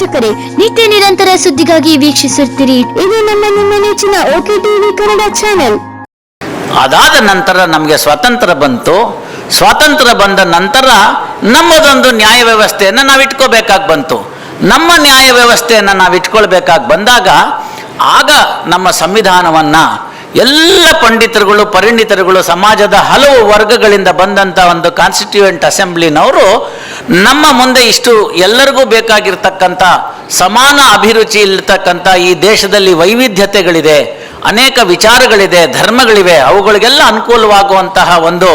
ವೀಕ್ಷಕರೇ ನಿತ್ಯ ನಿರಂತರ ಸುದ್ದಿಗಾಗಿ ವೀಕ್ಷಿಸುತ್ತೀರಿ ಇದು ನಮ್ಮ ನಿಮ್ಮ ನೆಚ್ಚಿನ ಓಕೆ ಟಿವಿ ಕನ್ನಡ ಚಾನೆಲ್. ಅದಾದ ನಂತರ ನಮಗೆ ಸ್ವಾತಂತ್ರ್ಯ ಬಂತು. ಸ್ವಾತಂತ್ರ್ಯ ಬಂದ ನಂತರ ನಮ್ಮದೊಂದು ನ್ಯಾಯ ವ್ಯವಸ್ಥೆಯನ್ನು ನಾವು ಇಟ್ಕೋಬೇಕಾಗಿ ಬಂತು. ನಮ್ಮ ನ್ಯಾಯ ವ್ಯವಸ್ಥೆಯನ್ನು ನಾವು ಇಟ್ಕೊಳ್ಬೇಕಾಗಿ ಬಂದಾಗ ಆಗ ನಮ್ಮ ಸಂವಿಧಾನವನ್ನು ಎಲ್ಲ ಪಂಡಿತರುಗಳು, ಪರಿಣಿತರುಗಳು, ಸಮಾಜದ ಹಲವು ವರ್ಗಗಳಿಂದ ಬಂದಂಥ ಒಂದು ಕಾನ್ಸ್ಟಿಟ್ಯೂಯೆಂಟ್ ಅಸೆಂಬ್ಲಿನವರು ನಮ್ಮ ಮುಂದೆ ಇಷ್ಟು ಎಲ್ಲರಿಗೂ ಬೇಕಾಗಿರ್ತಕ್ಕಂಥ ಸಮಾನ ಅಭಿರುಚಿ ಇರ್ತಕ್ಕಂಥ ಈ ದೇಶದಲ್ಲಿ ವೈವಿಧ್ಯತೆಗಳಿದೆ, ಅನೇಕ ವಿಚಾರಗಳಿದೆ, ಧರ್ಮಗಳಿವೆ, ಅವುಗಳಿಗೆಲ್ಲ ಅನುಕೂಲವಾಗುವಂತಹ ಒಂದು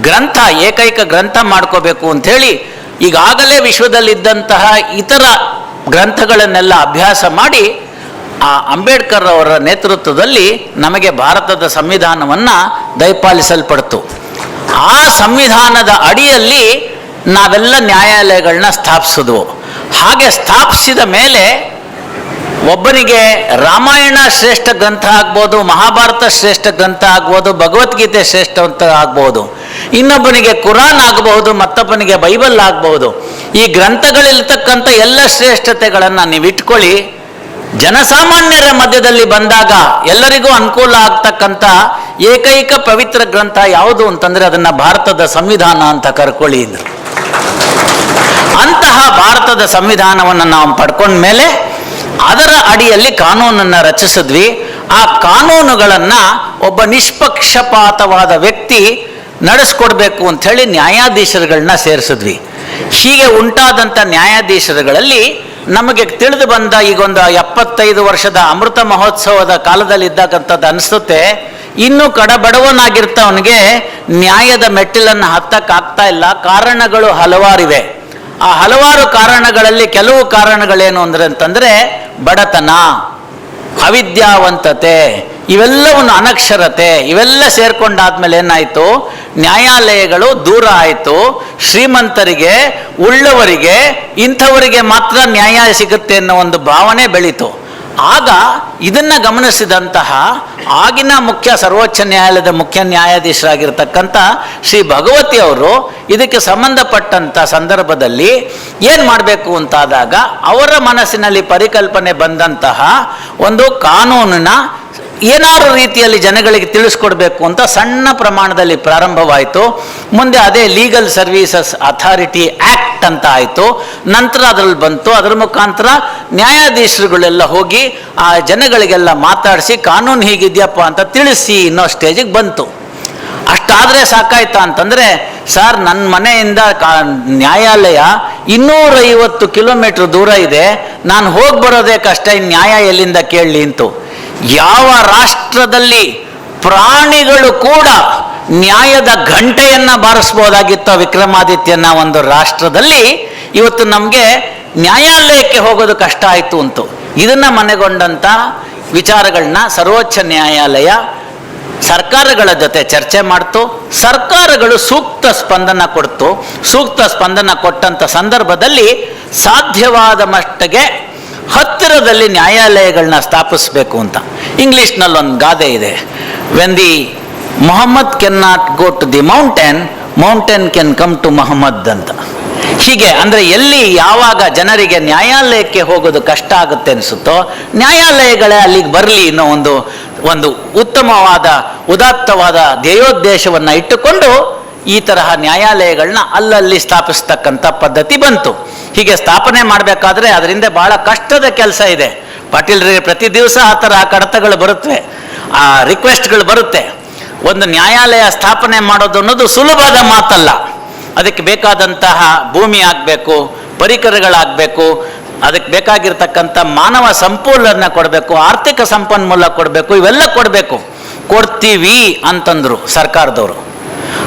ಗ್ರಂಥ, ಏಕೈಕ ಗ್ರಂಥ ಮಾಡ್ಕೋಬೇಕು ಅಂಥೇಳಿ ಈಗಾಗಲೇ ವಿಶ್ವದಲ್ಲಿದ್ದಂತಹ ಇತರ ಗ್ರಂಥಗಳನ್ನೆಲ್ಲ ಅಭ್ಯಾಸ ಮಾಡಿ ಆ ಅಂಬೇಡ್ಕರ್ ಅವರ ನೇತೃತ್ವದಲ್ಲಿ ನಮಗೆ ಭಾರತದ ಸಂವಿಧಾನವನ್ನು ದಯಪಾಲಿಸಲ್ಪಡ್ತು. ಆ ಸಂವಿಧಾನದ ಅಡಿಯಲ್ಲಿ ನಾವೆಲ್ಲ ನ್ಯಾಯಾಲಯಗಳನ್ನ ಸ್ಥಾಪಿಸಿದ್ವು. ಹಾಗೆ ಸ್ಥಾಪಿಸಿದ ಮೇಲೆ ಒಬ್ಬನಿಗೆ ರಾಮಾಯಣ ಶ್ರೇಷ್ಠ ಗ್ರಂಥ ಆಗ್ಬೋದು, ಮಹಾಭಾರತ ಶ್ರೇಷ್ಠ ಗ್ರಂಥ ಆಗ್ಬೋದು, ಭಗವದ್ಗೀತೆ ಶ್ರೇಷ್ಠ ಅಂತ ಆಗ್ಬೋದು, ಇನ್ನೊಬ್ಬನಿಗೆ ಕುರಾನ್ ಆಗಬಹುದು, ಮತ್ತೊಬ್ಬನಿಗೆ ಬೈಬಲ್ ಆಗಬಹುದು. ಈ ಗ್ರಂಥಗಳಿರ್ತಕ್ಕಂಥ ಎಲ್ಲ ಶ್ರೇಷ್ಠತೆಗಳನ್ನು ನೀವು ಇಟ್ಕೊಳ್ಳಿ ಜನಸಾಮಾನ್ಯರ ಮಧ್ಯದಲ್ಲಿ ಬಂದಾಗ ಎಲ್ಲರಿಗೂ ಅನುಕೂಲ ಆಗ್ತಕ್ಕಂಥ ಏಕೈಕ ಪವಿತ್ರ ಗ್ರಂಥ ಯಾವುದು ಅಂತಂದ್ರೆ ಅದನ್ನ ಭಾರತದ ಸಂವಿಧಾನ ಅಂತ ಕರ್ಕೊಳ್ಳಿ ಅಂದ್ರು. ಅಂತಹ ಭಾರತದ ಸಂವಿಧಾನವನ್ನು ನಾವು ಪಡ್ಕೊಂಡ ಮೇಲೆ ಅದರ ಅಡಿಯಲ್ಲಿ ಕಾನೂನನ್ನು ರಚಿಸಿದ್ವಿ. ಆ ಕಾನೂನುಗಳನ್ನ ಒಬ್ಬ ನಿಷ್ಪಕ್ಷಪಾತವಾದ ವ್ಯಕ್ತಿ ನಡೆಸ್ಕೊಡ್ಬೇಕು ಹೇಳಿ ನ್ಯಾಯಾಧೀಶರುಗಳನ್ನ ಸೇರಿಸಿದ್ವಿ. ಹೀಗೆ ಉಂಟಾದಂಥ ನ್ಯಾಯಾಧೀಶರುಗಳಲ್ಲಿ ನಮಗೆ ತಿಳಿದು ಬಂದ ಈಗೊಂದು ಎಪ್ಪತ್ತೈದು ವರ್ಷದ ಅಮೃತ ಮಹೋತ್ಸವದ ಕಾಲದಲ್ಲಿ ಇದ್ದಕ್ಕಂಥದ್ದು ಅನಿಸುತ್ತೆ. ಇನ್ನೂ ಕಡಬಡವನಾಗಿರ್ತವನಿಗೆ ನ್ಯಾಯದ ಮೆಟ್ಟಿಲನ್ನು ಹತ್ತಕ್ಕಾಗ್ತಾ ಇಲ್ಲ. ಕಾರಣಗಳು ಹಲವಾರಿವೆ. ಆ ಹಲವಾರು ಕಾರಣಗಳಲ್ಲಿ ಕೆಲವು ಕಾರಣಗಳೇನು ಅಂದ್ರೆ ಅಂತಂದರೆ ಬಡತನ, ಅವಿದ್ಯಾವಂತತೆ ಇವೆಲ್ಲವನ್ನು ಅನಕ್ಷರತೆ, ಇವೆಲ್ಲ ಸೇರ್ಕೊಂಡಾದ್ಮೇಲೆ ಏನಾಯ್ತು? ನ್ಯಾಯಾಲಯಗಳು ದೂರ ಆಯಿತು. ಶ್ರೀಮಂತರಿಗೆ, ಉಳ್ಳವರಿಗೆ, ಇಂಥವರಿಗೆ ಮಾತ್ರ ನ್ಯಾಯ ಸಿಗುತ್ತೆ ಅನ್ನೋ ಒಂದು ಭಾವನೆ ಬೆಳೀತು. ಆಗ ಇದನ್ನ ಗಮನಿಸಿದಂತಹ ಆಗಿನ ಮುಖ್ಯ ಸರ್ವೋಚ್ಚ ನ್ಯಾಯಾಲಯದ ಮುಖ್ಯ ನ್ಯಾಯಾಧೀಶರಾಗಿರ್ತಕ್ಕಂಥ ಶ್ರೀ ಭಗವತಿ ಅವರು ಇದಕ್ಕೆ ಸಂಬಂಧಪಟ್ಟಂಥ ಸಂದರ್ಭದಲ್ಲಿ ಏನು ಮಾಡಬೇಕು ಅಂತಾದಾಗ ಅವರ ಮನಸ್ಸಿನಲ್ಲಿ ಪರಿಕಲ್ಪನೆ ಬಂದಂತಹ ಒಂದು ಕಾನೂನಿನ ಏನಾದ್ರು ರೀತಿಯಲ್ಲಿ ಜನಗಳಿಗೆ ತಿಳಿಸ್ಕೊಡ್ಬೇಕು ಅಂತ ಸಣ್ಣ ಪ್ರಮಾಣದಲ್ಲಿ ಪ್ರಾರಂಭವಾಯಿತು. ಮುಂದೆ ಅದೇ ಲೀಗಲ್ ಸರ್ವೀಸಸ್ ಅಥಾರಿಟಿ ಆ್ಯಕ್ಟ್ ಅಂತ ಆಯಿತು. ನಂತರ ಅದರಲ್ಲಿ ಬಂತು. ಅದರ ಮುಖಾಂತರ ನ್ಯಾಯಾಧೀಶರುಗಳೆಲ್ಲ ಹೋಗಿ ಆ ಜನಗಳಿಗೆಲ್ಲ ಮಾತಾಡಿಸಿ ಕಾನೂನು ಹೀಗಿದೆಯಪ್ಪ ಅಂತ ತಿಳಿಸಿ ಅನ್ನೋ ಸ್ಟೇಜಿಗೆ ಬಂತು. ಅಷ್ಟಾದರೆ ಸಾಕಾಯ್ತಾ ಅಂತಂದರೆ ಸರ್ ನನ್ನ ಮನೆಯಿಂದ ಕಾ ನ್ಯಾಯಾಲಯ ಇನ್ನೂರೈವತ್ತು ಕಿಲೋಮೀಟ್ರ್ ದೂರ ಇದೆ. ನಾನು ಹೋಗಿ ಬರೋದೇ ಕಷ್ಟ ಇನ್ನು ನ್ಯಾಯ ಎಲ್ಲಿಂದ ಕೇಳಲಿ ಅಂತು. ಯಾವ ರಾಷ್ಟ್ರದಲ್ಲಿ ಪ್ರಾಣಿಗಳು ಕೂಡ ನ್ಯಾಯದ ಘಂಟೆಯನ್ನು ಬಾರಿಸ್ಬೋದಾಗಿತ್ತು ವಿಕ್ರಮಾದಿತ್ಯನ ಒಂದು ರಾಷ್ಟ್ರದಲ್ಲಿ, ಇವತ್ತು ನಮಗೆ ನ್ಯಾಯಾಲಯಕ್ಕೆ ಹೋಗೋದು ಕಷ್ಟ ಆಯಿತು ಅಂತು. ಇದನ್ನ ಮನೆಗೊಂಡಂಥ ವಿಚಾರಗಳನ್ನ ಸರ್ವೋಚ್ಚ ನ್ಯಾಯಾಲಯ ಸರ್ಕಾರಗಳ ಜೊತೆ ಚರ್ಚೆ ಮಾಡ್ತು. ಸರ್ಕಾರಗಳು ಸೂಕ್ತ ಸ್ಪಂದನ ಕೊಡ್ತು. ಸೂಕ್ತ ಸ್ಪಂದನ ಕೊಟ್ಟಂಥ ಸಂದರ್ಭದಲ್ಲಿ ಸಾಧ್ಯವಾದ ಮಟ್ಟಿಗೆ ಹತ್ತಿರದಲ್ಲಿ ನ್ಯಾಯಾಲಯಗಳನ್ನ ಸ್ಥಾಪಿಸಬೇಕು ಅಂತ. ಇಂಗ್ಲೀಷ್ನಲ್ಲಿ ಒಂದು ಗಾದೆ ಇದೆ. When the Mohammed can not go to the mountain mountain can come to Mohammed ಅಂತ. ಹೀಗೆ ಅಂದರೆ ಎಲ್ಲಿ ಯಾವಾಗ ಜನರಿಗೆ ನ್ಯಾಯಾಲಯಕ್ಕೆ ಹೋಗೋದು ಕಷ್ಟ ಆಗುತ್ತೆ ಅನಿಸುತ್ತೋ, ನ್ಯಾಯಾಲಯಗಳೇ ಅಲ್ಲಿಗೆ ಬರಲಿ ಅನ್ನೋ ಒಂದು ಒಂದು ಉತ್ತಮವಾದ, ಉದಾತ್ತವಾದ ಧ್ಯೇಯೋದ್ದೇಶವನ್ನು ಇಟ್ಟುಕೊಂಡು ಈ ತರಹ ನ್ಯಾಯಾಲಯಗಳನ್ನ ಅಲ್ಲಲ್ಲಿ ಸ್ಥಾಪಿಸ್ತಕ್ಕಂಥ ಪದ್ಧತಿ ಬಂತು. ಹೀಗೆ ಸ್ಥಾಪನೆ ಮಾಡಬೇಕಾದ್ರೆ ಅದರಿಂದ ಬಹಳ ಕಷ್ಟದ ಕೆಲಸ ಇದೆ. ಪಾಟೀಲ್ರಿಗೆ ಪ್ರತಿ ದಿವಸ ಆ ಥರ ಕಡತಗಳು ಬರುತ್ತವೆ ಆ ರಿಕ್ವೆಸ್ಟ್ಗಳು ಬರುತ್ತೆ. ಒಂದು ನ್ಯಾಯಾಲಯ ಸ್ಥಾಪನೆ ಮಾಡೋದು ಅನ್ನೋದು ಸುಲಭದ ಮಾತಲ್ಲ. ಅದಕ್ಕೆ ಬೇಕಾದಂತಹ ಭೂಮಿ ಆಗಬೇಕು, ಪರಿಕರಗಳಾಗಬೇಕು, ಅದಕ್ಕೆ ಬೇಕಾಗಿರ್ತಕ್ಕಂಥ ಮಾನವ ಸಂಪೂಲನ್ನ ಕೊಡಬೇಕು, ಆರ್ಥಿಕ ಸಂಪನ್ಮೂಲ ಕೊಡಬೇಕು, ಇವೆಲ್ಲ ಕೊಡಬೇಕು. ಕೊಡ್ತೀವಿ ಅಂತಂದರು ಸರ್ಕಾರದವರು.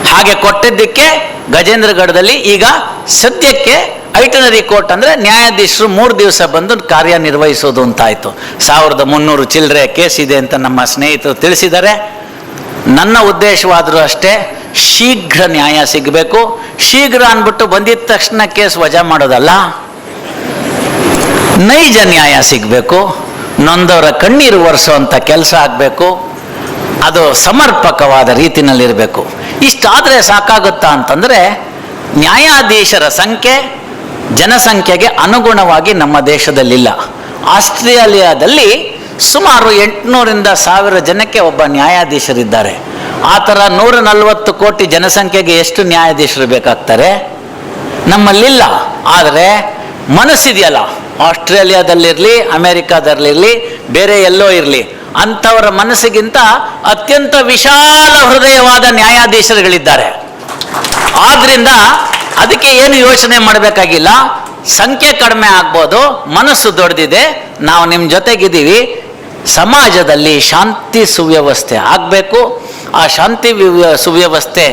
ಹಾಗೆ ಕೊಟ್ಟಿದ್ದಕ್ಕೆ ಗಜೇಂದ್ರಗಢದಲ್ಲಿ ಈಗ ಸದ್ಯಕ್ಕೆ ಐಟನರಿ ಕೋರ್ಟ್ ಅಂದರೆ ನ್ಯಾಯಾಧೀಶರು ಮೂರು ದಿವಸ ಬಂದು ಕಾರ್ಯನಿರ್ವಹಿಸೋದು ಅಂತಾಯಿತು. ಸಾವಿರದ ಮುನ್ನೂರು ಚಿಲ್ಲರೆ ಕೇಸ್ ಇದೆ ಅಂತ ನಮ್ಮ ಸ್ನೇಹಿತರು ತಿಳಿಸಿದ್ದಾರೆ. ನನ್ನ ಉದ್ದೇಶವಾದರೂ ಅಷ್ಟೇ ಶೀಘ್ರ ನ್ಯಾಯ ಸಿಗಬೇಕು. ಶೀಘ್ರ ಅಂದ್ಬಿಟ್ಟು ಬಂದಿದ್ದ ತಕ್ಷಣ ಕೇಸ್ ವಜಾ ಮಾಡೋದಲ್ಲ? ನೈಜ ನ್ಯಾಯ ಸಿಗಬೇಕು. ನೊಂದವರ ಕಣ್ಣೀರು ಒರೆಸೋವಂಥ ಕೆಲಸ ಆಗಬೇಕು. ಅದು ಸಮರ್ಪಕವಾದ ರೀತಿನಲ್ಲಿರಬೇಕು. ಇಷ್ಟಾದರೆ ಸಾಕಾಗುತ್ತಾ ಅಂತಂದರೆ ನ್ಯಾಯಾಧೀಶರ ಸಂಖ್ಯೆ ಜನಸಂಖ್ಯೆಗೆ ಅನುಗುಣವಾಗಿ ನಮ್ಮ ದೇಶದಲ್ಲಿಲ್ಲ. ಆಸ್ಟ್ರೇಲಿಯಾದಲ್ಲಿ ಸುಮಾರು ಎಂಟುನೂರಿಂದ ಸಾವಿರ ಜನಕ್ಕೆ ಒಬ್ಬ ನ್ಯಾಯಾಧೀಶರಿದ್ದಾರೆ. ಆ ಥರ ನೂರ ನಲವತ್ತು ಕೋಟಿ ಜನಸಂಖ್ಯೆಗೆ ಎಷ್ಟು ನ್ಯಾಯಾಧೀಶರು ಬೇಕಾಗ್ತಾರೆ? ನಮ್ಮಲ್ಲಿಲ್ಲ. ಆದರೆ ಮನಸ್ಸಿದೆಯಲ್ಲ. ಆಸ್ಟ್ರೇಲಿಯಾದಲ್ಲಿರಲಿ, ಅಮೇರಿಕಾದಲ್ಲಿರಲಿ, ಬೇರೆ ಎಲ್ಲೋ ಇರಲಿ. ಅಂಥವರ ಮನಸ್ಸಿಗಿಂತ ಅತ್ಯಂತ ವಿಶಾಲ ಹೃದಯವಾದ ನ್ಯಾಯಾಧೀಶರುಗಳಿದ್ದಾರೆ. ಆದ್ರಿಂದ ಅದಕ್ಕೆ ಏನು ಯೋಚನೆ ಮಾಡಬೇಕಾಗಿಲ್ಲ. ಸಂಖ್ಯೆ ಕಡಿಮೆ ಆಗ್ಬೋದು, ಮನಸ್ಸು ದೊಡ್ಡದಿದೆ ನಾವು ನಿಮ್ಮ ಜೊತೆಗಿದ್ದೀವಿ. ಸಮಾಜದಲ್ಲಿ ಶಾಂತಿ ಸುವ್ಯವಸ್ಥೆ ಆಗಬೇಕು. ಆ ಶಾಂತಿ ಸುವ್ಯವಸ್ಥೆ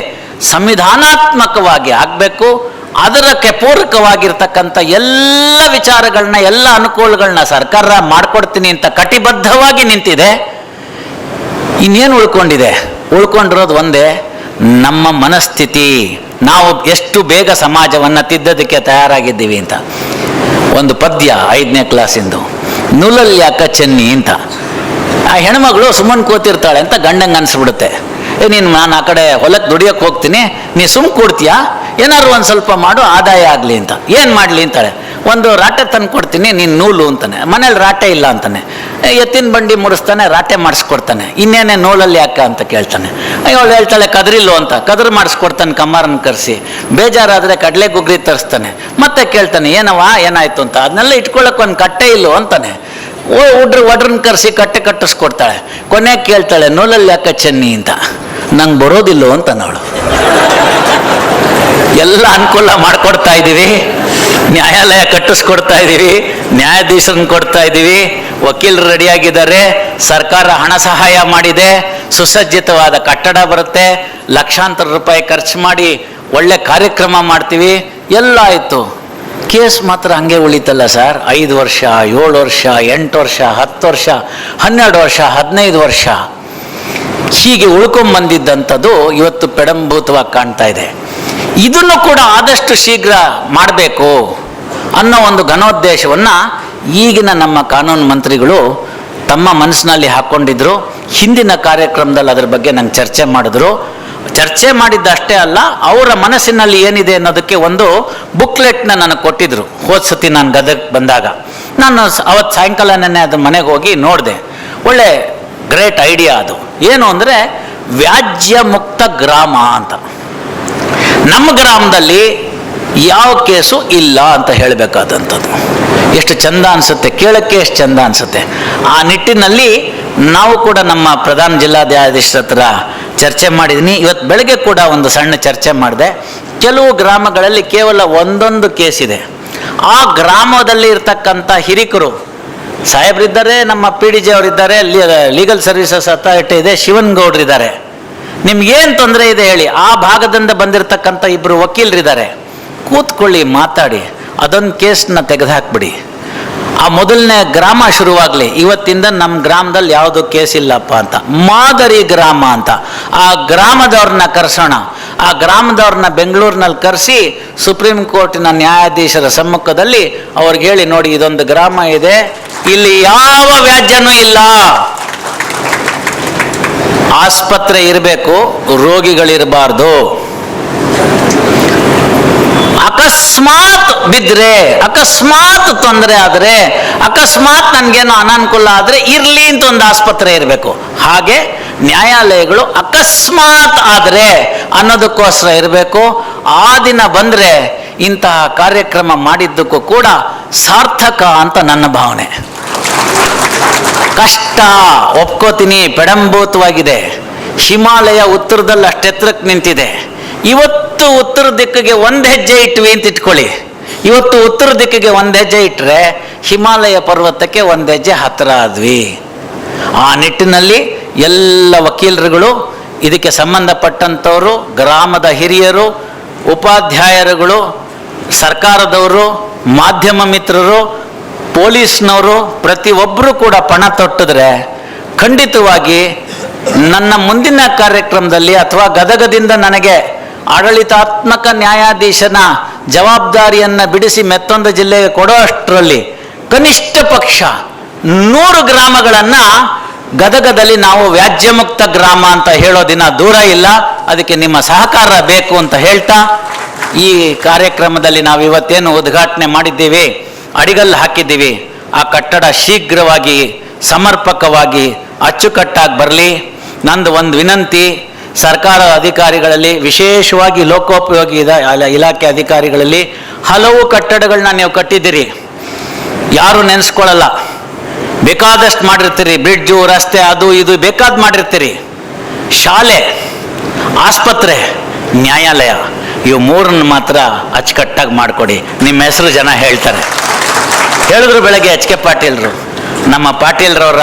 ಸಂವಿಧಾನಾತ್ಮಕವಾಗಿ ಆಗಬೇಕು. ಅದಕ್ಕೆ ಪೂರಕವಾಗಿರ್ತಕ್ಕಂಥ ಎಲ್ಲ ವಿಚಾರಗಳನ್ನ ಎಲ್ಲ ಅನುಕೂಲಗಳನ್ನ ಸರ್ಕಾರ ಮಾಡಿಕೊಡ್ತೀನಿ ಅಂತ ಕಟಿಬದ್ಧವಾಗಿ ನಿಂತಿದೆ. ಇನ್ನೇನು ಉಳ್ಕೊಂಡಿದೆ? ಉಳ್ಕೊಂಡಿರೋದು ಒಂದೇ, ನಮ್ಮ ಮನಸ್ಥಿತಿ. ನಾವು ಎಷ್ಟು ಬೇಗ ಸಮಾಜವನ್ನು ತಿದ್ದದಕ್ಕೆ ತಯಾರಾಗಿದ್ದೀವಿ ಅಂತ. ಒಂದು ಪದ್ಯ ಐದನೇ ಕ್ಲಾಸಿಂದು. ನುಲಲ್ಯಾಕ ಯಾಕ ಚೆನ್ನಿ ಅಂತ. ಆ ಹೆಣ್ಮಗಳು ಸುಮ್ಮನೆ ಕೂತಿರ್ತಾಳೆ ಅಂತ ಗಂಡಂಗೆ ಅನ್ಸ್ಬಿಡುತ್ತೆ. ನೀನು ನಾನು ಆ ಕಡೆ ಹೊಲಕ್ಕೆ ದುಡಿಯೋಕೆ ಹೋಗ್ತೀನಿ, ನೀ ಸುಮ್ ಕೊಡ್ತೀಯಾ? ಏನಾದ್ರು ಒಂದು ಸ್ವಲ್ಪ ಮಾಡು, ಆದಾಯ ಆಗಲಿ ಅಂತ. ಏನು ಮಾಡಲಿ ಅಂತಾಳೆ. ಒಂದು ರಾಟೆ ತಂದು ಕೊಡ್ತೀನಿ, ನೀನು ನೂಲು ಅಂತಾನೆ. ಮನೇಲಿ ರಾಟೆ ಇಲ್ಲ ಅಂತಾನೆ. ಎತ್ತಿನ ಬಂಡಿ ಮುಡಿಸ್ತಾನೆ, ರಾಟೆ ಮಾಡಿಸ್ಕೊಡ್ತಾನೆ. ಇನ್ನೇನೆ ನೂಲಲ್ಲಿ ಯಾಕೆ ಅಂತ ಕೇಳ್ತಾನೆ. ಅವಳು ಹೇಳ್ತಾಳೆ, ಕದ್ರಿಲ್ಲು ಅಂತ. ಕದ್ರ ಮಾಡಿಸ್ಕೊಡ್ತಾನೆ, ಕಮ್ಮಾರನ್ನು ಕರೆಸಿ. ಬೇಜಾರಾದರೆ ಕಡಲೆ ಗುಗ್ರಿ ತರಿಸ್ತಾನೆ. ಮತ್ತೆ ಕೇಳ್ತಾನೆ ಏನವ ಏನಾಯ್ತು ಅಂತ? ಅದನ್ನೆಲ್ಲ ಇಟ್ಕೊಳ್ಳೋಕೆ ಒಂದು ಕಟ್ಟೆ ಇಲ್ಲೋ ಅಂತಾನೆ. ಓ ಉಡ್ರು ಒಡ್ರನ್ನ ಕರೆಸಿ ಕಟ್ಟೆ ಕಟ್ಟಿಸ್ಕೊಡ್ತಾಳೆ. ಕೊನೆಗೆ ಕೇಳ್ತಾಳೆ, ನೋಲಲ್ಲಿ ಯಾಕೆ ಚೆನ್ನಿ ಅಂತ? ನಂಗೆ ಬರೋದಿಲ್ಲೋ ಅಂತ ನೋಡು ಎಲ್ಲ ಅನುಕೂಲ ಮಾಡಿಕೊಡ್ತಾ ಇದ್ದೀವಿ ನ್ಯಾಯಾಲಯ ಕಟ್ಟಿಸ್ಕೊಡ್ತಾ ಇದ್ದೀವಿ ನ್ಯಾಯಾಧೀಶರನ್ನ ಕೊಡ್ತಾ ಇದ್ದೀವಿ ವಕೀಲರು ರೆಡಿಯಾಗಿದ್ದಾರೆ. ಸರ್ಕಾರ ಹಣ ಸಹಾಯ ಮಾಡಿದೆ. ಸುಸಜ್ಜಿತವಾದ ಕಟ್ಟಡ ಬರುತ್ತೆ. ಲಕ್ಷಾಂತರ ರೂಪಾಯಿ ಖರ್ಚು ಮಾಡಿ ಒಳ್ಳೆ ಕಾರ್ಯಕ್ರಮ ಮಾಡ್ತೀವಿ. ಎಲ್ಲ ಆಯಿತು. ಕೇಸ್ ಮಾತ್ರ ಹಂಗೆ ಉಳಿತಲ್ಲ ಸರ್? ಐದು ವರ್ಷ, ಏಳು ವರ್ಷ, ಎಂಟು ವರ್ಷ, ಹತ್ತು ವರ್ಷ, ಹನ್ನೆರಡು ವರ್ಷ, ಹದಿನೈದು ವರ್ಷ. ಹೀಗೆ ಉಳ್ಕೊಂಬಂದಿದ್ದಂಥದ್ದು ಇವತ್ತು ಪೆಡಂಭೂತವಾಗಿ ಕಾಣ್ತಾ ಇದೆ. ಇದನ್ನು ಕೂಡ ಆದಷ್ಟು ಶೀಘ್ರ ಮಾಡಬೇಕು ಅನ್ನೋ ಒಂದು ಘನೋದ್ದೇಶವನ್ನು ಈಗಿನ ನಮ್ಮ ಕಾನೂನು ಮಂತ್ರಿಗಳು ತಮ್ಮ ಮನಸ್ಸಿನಲ್ಲಿ ಹಾಕ್ಕೊಂಡಿದ್ರು ಹಿಂದಿನ ಕಾರ್ಯಕ್ರಮದಲ್ಲಿ ಅದರ ಬಗ್ಗೆ ನಂಗೆ ಚರ್ಚೆ ಮಾಡಿದ್ರು. ಚರ್ಚೆ ಮಾಡಿದ್ದಷ್ಟೇ ಅಲ್ಲ, ಅವರ ಮನಸ್ಸಿನಲ್ಲಿ ಏನಿದೆ ಅನ್ನೋದಕ್ಕೆ ಒಂದು ಬುಕ್ಲೆಟ್ನ ನನಗೆ ಕೊಟ್ಟಿದ್ರು. ಹೋದ ಸತಿ ನಾನು ಗದಗ ಬಂದಾಗ. ನಾನು ಅವತ್ತು ಸಾಯಂಕಾಲ ನೆನ್ನೆ ಅದು ಮನೆಗೆ ಹೋಗಿ ನೋಡಿದೆ. ಒಳ್ಳೆ ಗ್ರೇಟ್ ಐಡಿಯಾ ಅದು. ಏನು ಅಂದರೆ ವ್ಯಾಜ್ಯ ಮುಕ್ತ ಗ್ರಾಮ ಅಂತ. ನಮ್ಮ ಗ್ರಾಮದಲ್ಲಿ ಯಾವ ಕೇಸು ಇಲ್ಲ ಅಂತ ಹೇಳಬೇಕಾದಂಥದ್ದು. ಎಷ್ಟು ಚಂದ ಅನಿಸುತ್ತೆ, ಕೇಳೋಕ್ಕೆ ಎಷ್ಟು ಚಂದ ಅನಿಸುತ್ತೆ. ಆ ನಿಟ್ಟಿನಲ್ಲಿ ನಾವು ಕೂಡ ನಮ್ಮ ಪ್ರಧಾನ ಜಿಲ್ಲಾಧ್ಯಾಧೀಶರ ಹತ್ರ ಚರ್ಚೆ ಮಾಡಿದ್ದೀನಿ ಇವತ್ತು ಬೆಳಗ್ಗೆ ಕೂಡ ಒಂದು ಸಣ್ಣ ಚರ್ಚೆ ಮಾಡಿದೆ. ಕೆಲವು ಗ್ರಾಮಗಳಲ್ಲಿ ಕೇವಲ ಒಂದೊಂದು ಕೇಸ್ ಇದೆ. ಆ ಗ್ರಾಮದಲ್ಲಿ ಇರ್ತಕ್ಕಂಥ ಹಿರಿಕರು, ಸಾಹೇಬ್ರಿದ್ದಾರೆ, ನಮ್ಮ ಪಿ ಡಿ ಜಿ ಅವರಿದ್ದಾರೆ ಲೀಗಲ್ ಸರ್ವಿಸಸ್ ಅಥಾರಿಟಿ ಇದೆ, ಶಿವನ್ ಗೌಡ್ರಿದ್ದಾರೆ ನಿಮ್ಗೇನು ತೊಂದರೆ ಇದೆ ಹೇಳಿ, ಆ ಭಾಗದಿಂದ ಬಂದಿರತಕ್ಕಂಥ ಇಬ್ಬರು ವಕೀಲರಿದ್ದಾರೆ. ಕೂತ್ಕೊಳ್ಳಿ, ಮಾತಾಡಿ, ಅದೊಂದು ಕೇಸ್ನ ತೆಗೆದುಹಾಕ್ಬಿಡಿ. ಆ ಮೊದಲನೇ ಗ್ರಾಮ ಶುರುವಾಗಲಿ, ಇವತ್ತಿಂದ ನಮ್ಮ ಗ್ರಾಮದಲ್ಲಿ ಯಾವುದು ಕೇಸ್ ಇಲ್ಲಪ್ಪ ಅಂತ. ಮಾದರಿ ಗ್ರಾಮ ಅಂತ. ಆ ಗ್ರಾಮದವ್ರನ್ನ ಕರೆಸೋಣ. ಆ ಗ್ರಾಮದವ್ರನ್ನ ಬೆಂಗಳೂರಿನಲ್ಲಿ ಕರೆಸಿ, ಸುಪ್ರೀಂ ಕೋರ್ಟಿನ ನ್ಯಾಯಾಧೀಶರ ಸಮ್ಮುಖದಲ್ಲಿ ಅವ್ರಿಗೆ ಹೇಳಿ, ನೋಡಿ, ಇದೊಂದು ಗ್ರಾಮ ಇದೆ. ಇಲ್ಲಿ ಯಾವ ವ್ಯಾಜ್ಯನೂ ಇಲ್ಲ. ಆಸ್ಪತ್ರೆ ಇರಬೇಕು, ರೋಗಿಗಳಿರಬಾರ್ದು. ಅಕಸ್ಮಾತ್ ಬಿದ್ರೆ, ಅಕಸ್ಮಾತ್ ತೊಂದರೆ ಆದರೆ, ಅಕಸ್ಮಾತ್ ನನಗೇನು ಅನಾನುಕೂಲ ಆದರೆ ಇರಲಿ ಅಂತ ಒಂದು ಆಸ್ಪತ್ರೆ ಇರಬೇಕು. ಹಾಗೆ ನ್ಯಾಯಾಲಯಗಳು ಅಕಸ್ಮಾತ್ ಆದರೆ ಅನ್ನೋದಕ್ಕೋಸ್ಕರ ಇರಬೇಕು. ಆ ದಿನ ಬಂದರೆ ಇಂತಹ ಕಾರ್ಯಕ್ರಮ ಮಾಡಿದ್ದಕ್ಕೂ ಕೂಡ ಸಾರ್ಥಕ ಅಂತ ನನ್ನ ಭಾವನೆ. ಕಷ್ಟ, ಒಪ್ಕೋತೀನಿ ಪೆಡಂಭೂತವಾಗಿದೆ ಹಿಮಾಲಯ ಉತ್ತರದಲ್ಲಿ ಅಷ್ಟೆತ್ತರಕ್ಕೆ ನಿಂತಿದೆ. ಇವತ್ತು ಉತ್ತರ ದಿಕ್ಕಿಗೆ ಒಂದು ಹೆಜ್ಜೆ ಇಟ್ವಿ ಅಂತ ಇಟ್ಕೊಳ್ಳಿ. ಇವತ್ತು ಉತ್ತರ ದಿಕ್ಕಿಗೆ ಒಂದು ಹೆಜ್ಜೆ ಇಟ್ಟರೆ ಹಿಮಾಲಯ ಪರ್ವತಕ್ಕೆ ಒಂದು ಹೆಜ್ಜೆ ಹತ್ತಿರ ಆದ್ವಿ. ಆ ನಿಟ್ಟಿನಲ್ಲಿ ಎಲ್ಲ ವಕೀಲರುಗಳು, ಇದಕ್ಕೆ ಸಂಬಂಧಪಟ್ಟಂಥವರು ಗ್ರಾಮದ ಹಿರಿಯರು, ಉಪಾಧ್ಯಾಯರುಗಳು, ಸರ್ಕಾರದವರು, ಮಾಧ್ಯಮ ಮಿತ್ರರು, ಪೊಲೀಸ್ನವರು ಪ್ರತಿಯೊಬ್ಬರು ಕೂಡ ಪಣ ತೊಟ್ಟಿದ್ರೆ ಖಂಡಿತವಾಗಿ ನನ್ನ ಮುಂದಿನ ಕಾರ್ಯಕ್ರಮದಲ್ಲಿ ಅಥವಾ ಗದಗದಿಂದ ನನಗೆ ಆಡಳಿತಾತ್ಮಕ ನ್ಯಾಯಾಧೀಶನ ಜವಾಬ್ದಾರಿಯನ್ನು ಬಿಡಿಸಿ ಮತ್ತೊಂದು ಜಿಲ್ಲೆಗೆ ಕೊಡೋ ಅಷ್ಟರಲ್ಲಿ ಕನಿಷ್ಠ ಪಕ್ಷ ನೂರು ಗ್ರಾಮಗಳನ್ನು ಗದಗದಲ್ಲಿ ನಾವು ವ್ಯಾಜ್ಯಮುಕ್ತ ಗ್ರಾಮ ಅಂತ ಹೇಳೋ ದಿನ ದೂರ ಇಲ್ಲ. ಅದಕ್ಕೆ ನಿಮ್ಮ ಸಹಕಾರ ಬೇಕು ಅಂತ ಹೇಳ್ತಾ ಈ ಕಾರ್ಯಕ್ರಮದಲ್ಲಿ ನಾವು ಇವತ್ತೇನು ಉದ್ಘಾಟನೆ ಮಾಡಿದ್ದೀವಿ, ಅಡಿಗಲ್ಲು ಹಾಕಿದ್ದೀವಿ. ಆ ಕಟ್ಟಡ ಶೀಘ್ರವಾಗಿ ಸಮರ್ಪಕವಾಗಿ ಅಚ್ಚುಕಟ್ಟಾಗಿ ಬರಲಿ. ನಂದು ಒಂದು ವಿನಂತಿ ಸರ್ಕಾರದ ಅಧಿಕಾರಿಗಳಲ್ಲಿ, ವಿಶೇಷವಾಗಿ ಲೋಕೋಪಯೋಗಿ ಇಲಾಖೆ ಅಧಿಕಾರಿಗಳಲ್ಲಿ ಹಲವು ಕಟ್ಟಡಗಳನ್ನ ನೀವು ಕಟ್ಟಿದ್ದೀರಿ. ಯಾರು ನೆನೆಸ್ಕೊಳ್ಳಲ್ಲ ಬೇಕಾದಷ್ಟು ಮಾಡಿರ್ತೀರಿ. ಬ್ರಿಡ್ಜು, ರಸ್ತೆ, ಅದು, ಇದು ಬೇಕಾದ್ ಮಾಡಿರ್ತೀರಿ. ಶಾಲೆ, ಆಸ್ಪತ್ರೆ, ನ್ಯಾಯಾಲಯ, ಇವು ಮೂರನ್ನ ಮಾತ್ರ ಅಚ್ಚುಕಟ್ಟಾಗಿ ಮಾಡಿಕೊಡಿ. ನಿಮ್ಮ ಹೆಸರು ಜನ ಹೇಳ್ತಾರೆ. ಹೇಳಿದ್ರು ಬೆಳಗ್ಗೆ ಎಚ್ ಕೆ ಪಾಟೀಲ್ರು. ನಮ್ಮ ಪಾಟೀಲ್ರವರ